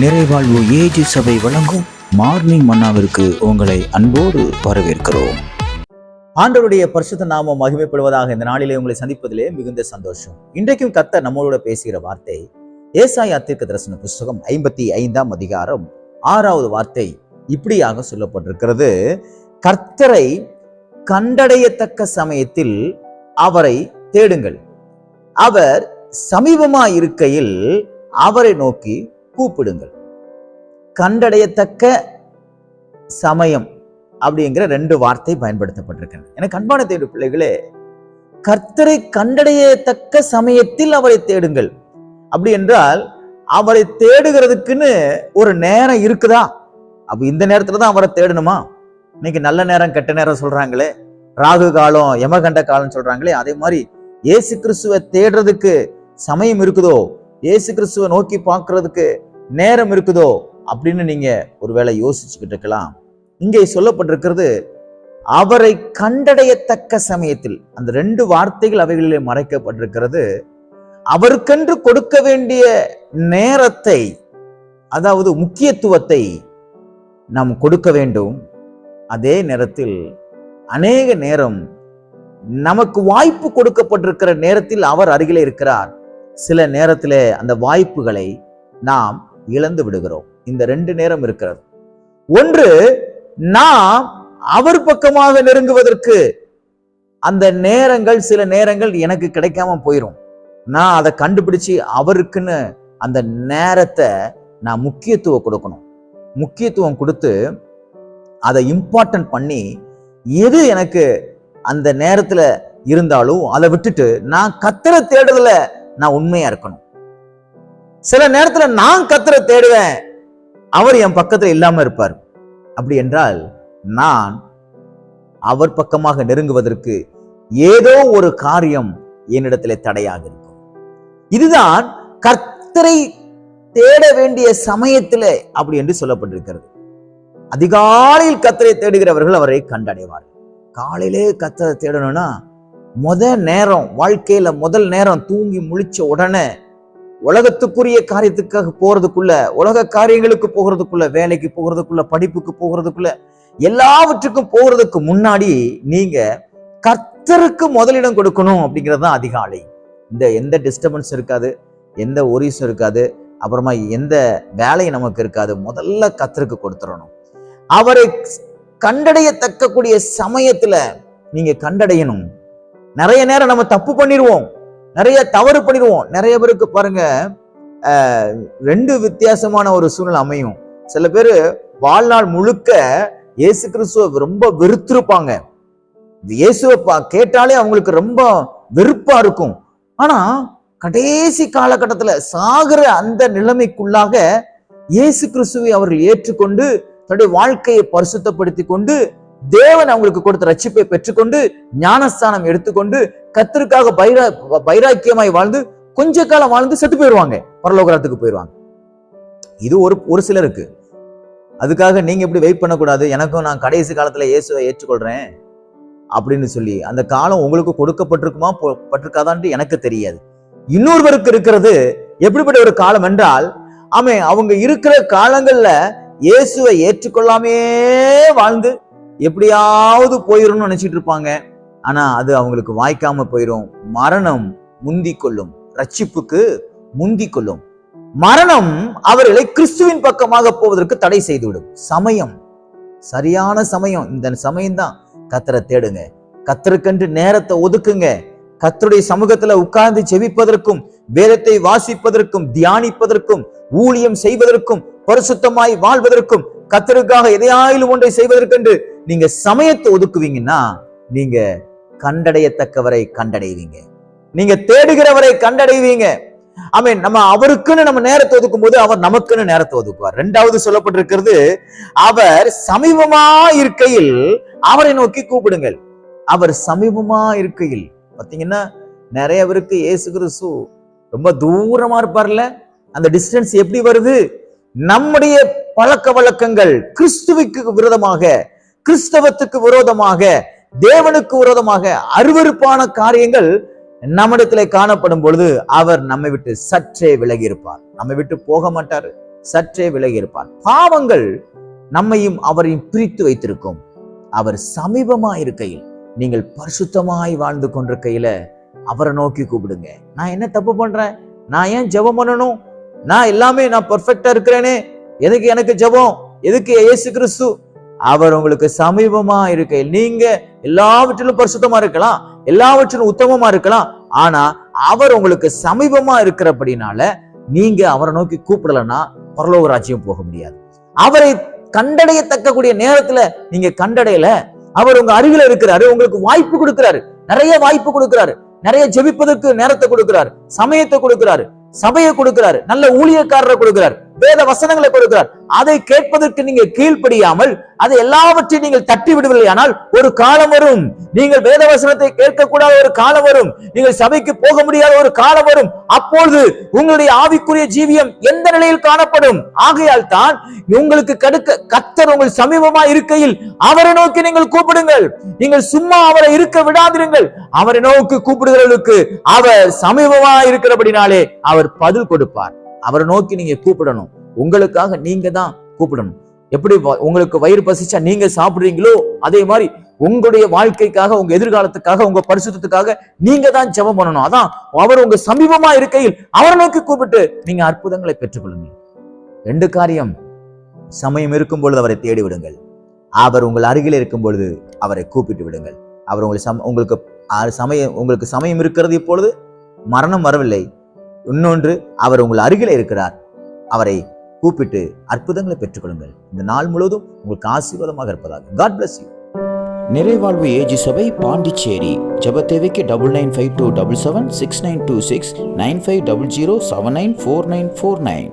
நிறைவாழ்வு AG சபை வழங்கும் morning மன்னாவிற்கு உங்களை அன்போடு வரவேற்கிறோம். ஆண்டவருடைய பரிசுத்த நாமம் மகிமைப்படுவதாக இந்த நாளிலே உங்களை சந்திப்பதிலே மிகுந்த சந்தோஷம். இன்றைக்கும் கத்த நம்மளோட பேசுகிற வார்த்தை ஏசாய தீர்க்க தரிசன புஸ்தகம் ஐம்பத்தி ஐந்தாம் அதிகாரம் ஆறாவது வார்த்தை இப்படியாக சொல்லப்பட்டிருக்கிறது. கர்த்தரை கண்டடையத்தக்க சமயத்தில் அவரை தேடுங்கள். அவர் சமீபமாயிருக்கையில் அவரை நோக்கி கூப்பிடுங்கள். கண்டடையத்தக்க சமயம் அப்படிங்கிற ரெண்டு வார்த்தை பயன்படுத்தப்பட்டிருக்கிறது எனக்கு அன்பான தேடு பிள்ளைகளே கர்த்தரை கண்டடையத்தக்க சமயத்தில் அவரை தேடுங்கள். அப்படி என்றால் அவரை தேடுகிறதுக்குன்னு ஒரு நேரம் இருக்குதா? அப்ப இந்த நேரத்துல தான் அவரை தேடணுமா? இன்னைக்கு நல்ல நேரம் கெட்ட நேரம் சொல்றாங்களே. ராகு காலம் யமகண்ட காலம் சொல்றாங்களே. அதே மாதிரி இயேசு கிறிஸ்துவை தேடுறதுக்கு சமயம் இருக்குதோ? இயேசு கிறிஸ்துவை நோக்கி பார்க்கறதுக்கு நேரம் இருக்குதோ அப்படின்னு நீங்க ஒருவேளை யோசிச்சுக்கிட்டு இருக்கலாம். இங்கே சொல்லப்பட்டிருக்கிறது அவரை கண்டடையத்தக்க சமயத்தில் அந்த ரெண்டு வார்த்தைகள் அவைகளிலே மறைக்கப்பட்டிருக்கிறது அவருக்கென்று கொடுக்க வேண்டிய நேரத்தை அதாவது முக்கியத்துவத்தை நாம் கொடுக்க வேண்டும். அதே நேரத்தில் அநேக நேரம் நமக்கு வாய்ப்பு கொடுக்கப்பட்டிருக்கிற நேரத்தில் அவர் அருகிலே இருக்கிறார். சில நேரத்திலே அந்த வாய்ப்புகளை நாம் இழந்து விடுகிறோம். இந்த ரெண்டு நேரம் இருக்கிறது. ஒன்று நாம் அவர் பக்கமாக நெருங்குவதற்கு அந்த நேரங்கள் சில நேரங்கள் எனக்கு கிடைக்காம போயிடும் நான் அதை கண்டுபிடிச்சு அவருக்குன்னு அந்த நேரத்தை நான் முக்கியத்துவம் கொடுக்கணும். முக்கியத்துவம் கொடுத்து அதை இம்பார்ட்டன்ட் பண்ணி எது எனக்கு அந்த நேரத்தில் இருந்தாலும் அதை விட்டுட்டு நான் கத்துற தேடுதல நான் உண்மையா இருக்கணும். சில நேரத்துல நான் கத்துற தேடுவேன். அவர் என் பக்கத்துல இல்லாம இருப்பார். அப்படி என்றால் நான் அவர் பக்கமாக நெருங்குவதற்கு ஏதோ ஒரு காரியம் என்னிடத்திலே தடையாக இருக்கும். இதுதான் கர்த்தரை தேட வேண்டிய சமயத்தில் அப்படி என்று சொல்லப்பட்டிருக்கிறது. அதிகாலையில் கத்தரை தேடுகிறவர்கள் அவரை கண்டடைவார்கள். காலையிலே கத்தரை தேடணும்னா முத நேரம் வாழ்க்கையில முதல் நேரம் தூங்கி முழிச்ச உடனே உலகத்துக்குரிய காரியத்துக்காக போகிறதுக்குள்ள உலக காரியங்களுக்கு போகிறதுக்குள்ள வேலைக்கு போகிறதுக்குள்ள படிப்புக்கு போகிறதுக்குள்ள எல்லாவற்றுக்கும் போகிறதுக்கு முன்னாடி நீங்க கர்த்தருக்கு முதலிடம் கொடுக்கணும் அப்படிங்கிறது தான் அதிகாலை. இந்த எந்த டிஸ்டர்பன்ஸ் இருக்காது எந்த ஒரிஸும் இருக்காது அப்புறமா எந்த வேலையும் நமக்கு இருக்காது முதல்ல கத்தருக்கு கொடுத்துடணும். அவரை கண்டடையத்தக்கக்கூடிய சமயத்துல நீங்க கண்டடையணும். நிறைய நேரம் நம்ம தப்பு பண்ணிடுவோம். நிறைய தவறு பண்ணிடுவோம். நிறைய பேருக்கு பாருங்க ரெண்டு வித்தியாசமான ஒரு சூழ்நிலை அமையும். சில பேர் வாழ்நாள் முழுக்க இயேசு கிறிஸ்துவ ரொம்ப வெறுத்திருப்பாங்க. இயேசுவை பா- கேட்டாலே அவங்களுக்கு ரொம்ப வெறுப்பா இருக்கும். ஆனா கடைசி காலகட்டத்துல சாகிற அந்த நிலைமைக்குள்ளாக இயேசு கிறிஸ்துவை அவர்கள் ஏற்றுக்கொண்டு தன்னுடைய வாழ்க்கையை பரிசுத்தப்படுத்தி கொண்டு தேவன் அவங்களுக்கு கொடுத்த ரட்சிப்பை பெற்றுக்கொண்டு ஞானஸ்தானம் எடுத்துக்கொண்டு கத்திற்காக பைரா பைராக்கியமாய் வாழ்ந்து கொஞ்ச காலம் வாழ்ந்து செத்து போயிடுவாங்க பரலோகரத்துக்கு போயிடுவாங்க இது ஒரு ஒரு சிலருக்கு. அதுக்காக நீங்க இப்படி வெயிட் பண்ணக்கூடாது. எனக்கும் நான் கடைசி காலத்துல இயேசுவை ஏற்றுக்கொள்றேன் அப்படின்னு சொல்லி அந்த காலம் உங்களுக்கு கொடுக்கப்பட்டிருக்குமா? போ- பட்டிருக்காதான்ட்டு எனக்கு தெரியாது. இன்னொருவருக்கு இருக்கிறது எப்படிப்பட்ட ஒரு காலம் என்றால் ஆமே அவங்க இருக்கிற காலங்கள்ல இயேசுவை ஏற்றுக்கொள்ளாமே வாழ்ந்து எப்படியாவது போயிடும்னு நினைச்சிட்டு இருப்பாங்க. ஆனா அது அவங்களுக்கு வாய்க்காம போயிடும் மரணம் முந்தி கொள்ளும் ரட்சிப்புக்கு முந்தி கொள்ளும் மரணம் அவர்களை கிறிஸ்துவின் பக்கமாக போவதற்கு தடை செய்துவிடும். சமயம். சரியான சமயம். இந்த சமயம்தான். கத்தரை தேடுங்க. கத்தருக்கென்று நேரத்தை ஒதுக்குங்க. கத்தருடைய சமூகத்துல உட்கார்ந்து செவிப்பதற்கும் வேதத்தை வாசிப்பதற்கும் தியானிப்பதற்கும் ஊழியம் செய்வதற்கும் பரிசுத்தமாய் வாழ்வதற்கும் கத்தருக்காக எதையாயிலும் ஒன்றை செய்வதற்கென்று நீங்க சமயத்தை ஒதுக்குவீங்கன்னா நீங்க கண்டடையத்தக்கவரை கண்டடைவீங்க. நீங்க தேடுகிறவரை கண்டடைவீங்க. ஆமென் நம்ம அவருக்குன்னு நம்ம நேரத்தை ஒதுக்கும் போது அவர் நமக்குன்னு நேரத்தை ஒதுக்குவார். ரெண்டாவது சொல்லப்பட்டிருக்கிறது அவர் சமீபமா இருக்கையில் அவரை நோக்கி கூப்பிடுங்கள். அவர் சமீபமா இருக்கையில் பாத்தீங்கன்னா நிறைய பேருக்கு இயேசு கிறிஸ்து ரொம்ப தூரமா இருப்பார்ல? அந்த டிஸ்டன்ஸ் எப்படி வருது? நம்முடைய பழக்க வழக்கங்கள் கிறிஸ்துவுக்கு விரோதமாக கிறிஸ்தவத்துக்கு விரோதமாக தேவனுக்கு விரோதமாக அருவருப்பான காரியங்கள் நம்மிடத்தில் காணப்படும் பொழுது அவர் நம்மை விட்டு சற்றே விலகி இருப்பார் நம்மை விட்டு போக மாட்டார். சற்றே விலகி இருப்பார் பாவங்கள் நம்மையும் அவரையும் பிரித்து வைத்திருக்கும். அவர் சமீபமா இருக்கையில் நீங்கள் பரிசுத்தமாய் வாழ்ந்து கொண்டிருக்கையில அவரை நோக்கி கூப்பிடுங்க. நான் என்ன தப்பு பண்றேன்? நான் ஏன் ஜெபம் பண்ணணும்? நான் எல்லாமே நான் பர்ஃபெக்டா இருக்கிறேனே. எதுக்கு எனக்கு ஜெபம்? எதுக்கு ஏசு கிறிஸ்து? அவர் உங்களுக்கு சமீபமா இருக்கையில் நீங்க எல்லாவற்றிலும் பரிசுத்தமா இருக்கலாம் எல்லாவற்றிலும் உத்தமமா இருக்கலாம். ஆனா அவர் உங்களுக்கு சமீபமா இருக்கிறபடினால நீங்க அவரை நோக்கி கூப்பிடலன்னா பரலோக ராஜ்யம் போக முடியாது. அவரை கண்டடையத்தக்கக்கூடிய நேரத்துல நீங்க கண்டடையல. அவர் உங்க அருகில இருக்கிறாரு உங்களுக்கு வாய்ப்பு கொடுக்கிறாரு. நிறைய வாய்ப்பு கொடுக்கிறாரு. நிறைய ஜெபிப்பதற்கு நேரத்தை கொடுக்கிறாரு. சமயத்தை கொடுக்கிறாரு. சபையை கொடுக்கிறாரு. நல்ல ஊழியக்காரரை கொடுக்கிறாரு. வேத வசனங்களை கொடுக்கிறார். அதை கேட்பதற்கு நீங்க கீழ்ப்படியாமல் அதை எல்லாவற்றையும் நீங்கள் தட்டி விடுவில்லை ஆனால் ஒரு காலம் வரும். நீங்கள் வேத வசனத்தை கேட்கக்கூடாத ஒரு காலம் வரும். நீங்கள் சபைக்கு போக முடியாத ஒரு காலம் வரும். அப்பொழுது உங்களுடைய ஆவிக்குரிய ஜீவியம் எந்த நிலையில் காணப்படும்? ஆகையால் தான் உங்களுக்கு கடுக்க கத்தர் உங்கள் சமீபமா இருக்கையில் அவரை நோக்கி நீங்கள் கூப்பிடுங்கள். நீங்கள் சும்மா அவரை இருக்க விடாதிருங்கள். அவரை நோக்கி கூப்பிடுகிறவர்களுக்கு அவர் சமீபமா இருக்கிறபடினாலே அவர் பதில் கொடுப்பார். அவரை நோக்கி நீங்க கூப்பிடணும். உங்களுக்காக நீங்க தான் கூப்பிடணும். எப்படி வ- உங்களுக்கு வயிறு பசிச்சா நீங்க சாப்பிடுறீங்களோ அதே மாதிரி உங்களுடைய வாழ்க்கைக்காக உங்க எதிர்காலத்துக்காக உங்க பரிசுத்தத்துக்காக நீங்க தான் ஜெபம் பண்ணணும். அதான் அவர் உங்க சமீபமா இருக்கையில் அவரை நோக்கி கூப்பிட்டு நீங்க அற்புதங்களை பெற்றுக்கொள்ளுங்க ரெண்டு காரியம். சமயம் இருக்கும் பொழுது அவரை தேடி விடுங்கள். அவர் உங்கள் அருகில் இருக்கும் பொழுது அவரை கூப்பிட்டு விடுங்கள். அவர் உங்களை சம உங்களுக்கு சமயம் உங்களுக்கு சமயம் இருக்கிறது இப்பொழுது மரணம் வரவில்லை. இன்னொன்று அவர் உங்கள் அருகில் இருக்கிறார். அவரை கூப்பிட்டு அற்புதங்களை பெற்றுக்கொள்ளுங்கள். இந்த நாள் முழுவதும் உங்களுக்கு ஆசீர்வாதமாக இருப்பதாக. காட் பிளஸ் யூ நிறைவாழ்வு ஏஜி சபை பாண்டிச்சேரி. ஜெப தேவைக்கு double nine five two double seven six nine two six nine five double zero seven nine four nine four nine